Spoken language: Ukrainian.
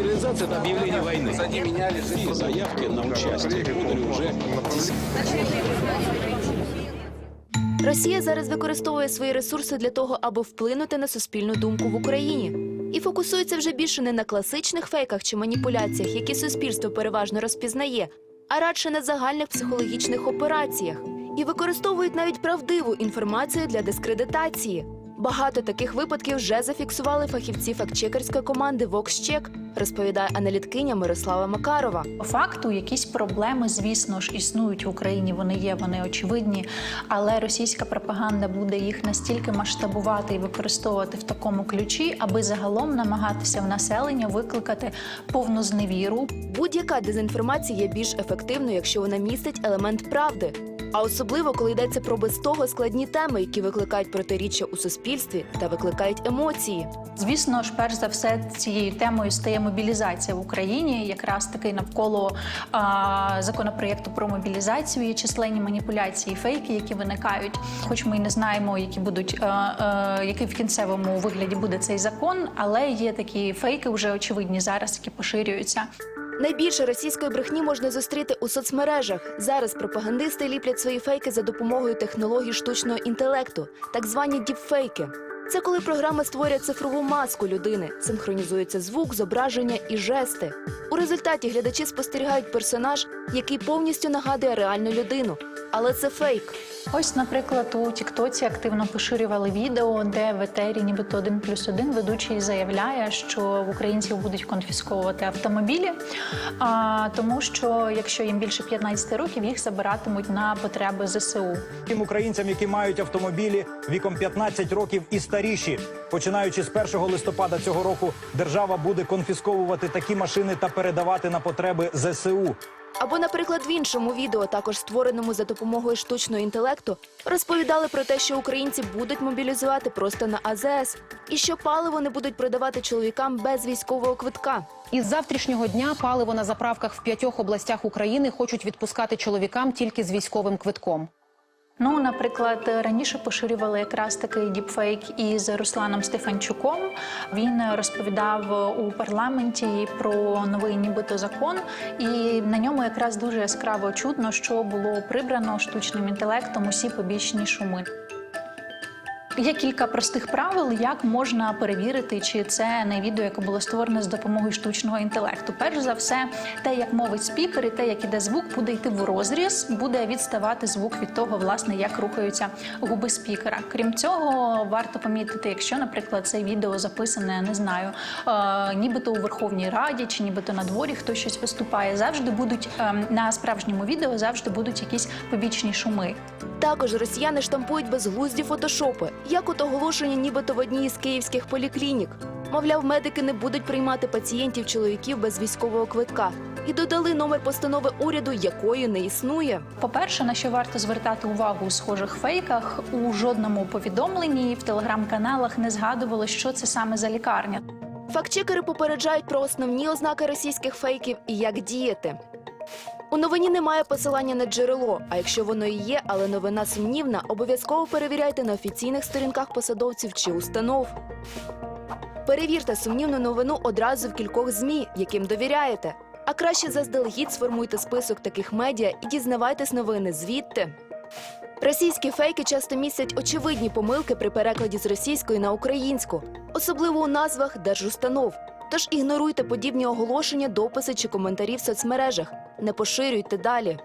Материализация – это объявление войны. Они меняли Все заявки на участие подали уже Росія зараз використовує свої ресурси для того, аби вплинути на суспільну думку в Україні. І фокусується вже більше не на класичних фейках чи маніпуляціях, які суспільство переважно розпізнає, а радше на загальних психологічних операціях. І використовують навіть правдиву інформацію для дискредитації. Багато таких випадків вже зафіксували фахівці фактчекерської команди VoxCheck, розповідає аналіткиня Мирослава Макарова. По факту якісь проблеми, звісно ж, існують в Україні. Вони є, вони очевидні. Але російська пропаганда буде їх настільки масштабувати і використовувати в такому ключі, аби загалом намагатися в населення викликати повну зневіру, Будь-яка дезінформація є більш ефективною, якщо вона містить елемент правди. А особливо, коли йдеться про без того складні теми, які викликають протиріччя у суспільстві та викликають емоції. Звісно ж, перш за все, цією темою стає мобілізація в Україні, якраз таки навколо а, законопроєкту про мобілізацію є численні маніпуляції, фейки, які виникають. Хоч ми не знаємо, які будуть е, е, який в кінцевому вигляді буде цей закон, але є такі фейки, вже очевидні зараз, які поширюються. Найбільше російської брехні можна зустріти у соцмережах. Зараз пропагандисти ліплять свої фейки за допомогою технологій штучного інтелекту, так звані діпфейки. Це коли програма створює цифрову маску людини, синхронізується звук, зображення і жести. У результаті глядачі спостерігають персонаж, який повністю нагадує реальну людину. Але це фейк. Ось, наприклад, у Тіктоці активно поширювали відео, де в етері, нібито один плюс один ведучий заявляє, що в українців будуть конфісковувати автомобілі, а, тому що якщо їм більше 15 років, їх забиратимуть на потреби ЗСУ. Тим українцям, які мають автомобілі віком 15 років і старіші. Починаючи з 1 листопада цього року, держава буде конфісковувати такі машини та передавати на потреби ЗСУ. Або, наприклад, в іншому відео, також створеному за допомогою штучного інтелекту, розповідали про те, що українці будуть мобілізувати просто на АЗС, і що паливо не будуть продавати чоловікам без військового квитка. Із завтрашнього дня паливо на заправках в п'ятьох областях України хочуть відпускати чоловікам тільки з військовим квитком. Ну, наприклад, раніше поширювали якраз такий діпфейк із Русланом Стефанчуком. Він розповідав у парламенті про новий нібито закон, і на ньому якраз дуже яскраво чутно, що було прибрано штучним інтелектом усі побічні шуми. Є кілька простих правил, як можна перевірити, чи це не відео, яке було створено з допомогою штучного інтелекту. Перш за все, те, як мовить спікер, і те, як іде звук, буде йти в розріз, буде відставати звук від того, власне, як рухаються губи спікера. Крім цього, варто помітити, якщо, наприклад, це відео записане, не знаю, е, нібито у Верховній Раді чи нібито на дворі хтось щось виступає. Завжди будуть е, на справжньому відео завжди будуть якісь побічні шуми. Також росіяни штампують безглузді фотошопи, як от оголошення нібито в одній із київських поліклінік. Мовляв, медики не будуть приймати пацієнтів чоловіків без військового квитка. І додали номер постанови уряду, якої не існує. По-перше, на що варто звертати увагу у схожих фейках, у жодному повідомленні в телеграм-каналах не згадували, що це саме за лікарня. Фактчекери попереджають про основні ознаки російських фейків і як діяти. У новині немає посилання на джерело. А якщо воно і є, але новина сумнівна, обов'язково перевіряйте на офіційних сторінках посадовців чи установ. Перевірте сумнівну новину одразу в кількох змі, яким довіряєте. А краще заздалегідь сформуйте список таких медіа і дізнавайтесь новини звідти. Російські фейки часто містять очевидні помилки при перекладі з російської на українську, особливо у назвах держустанов. Тож ігноруйте подібні оголошення, дописи чи коментарі в соцмережах. Не поширюйте далі.